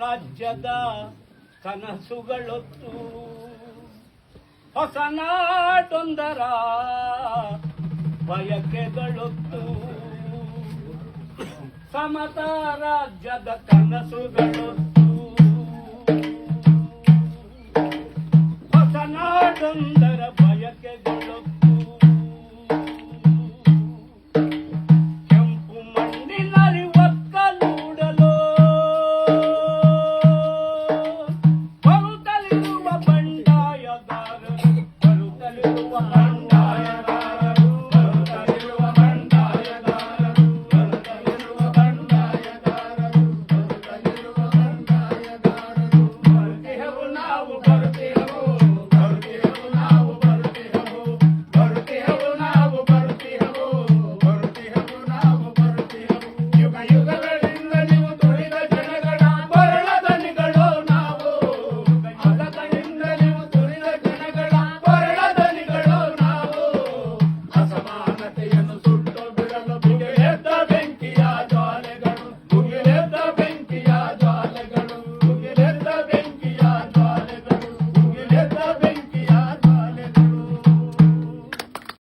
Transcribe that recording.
ರಾಜ್ಯದ ಕನಸುಗಳೊತ್ತು. ಹೊಸನಾಟೊಂದರ ಬಯಕೆಗಳೊತ್ತು. ಸಮತ ರಾಜ್ಯದ ಕನಸುಗಳೊತ್ತು.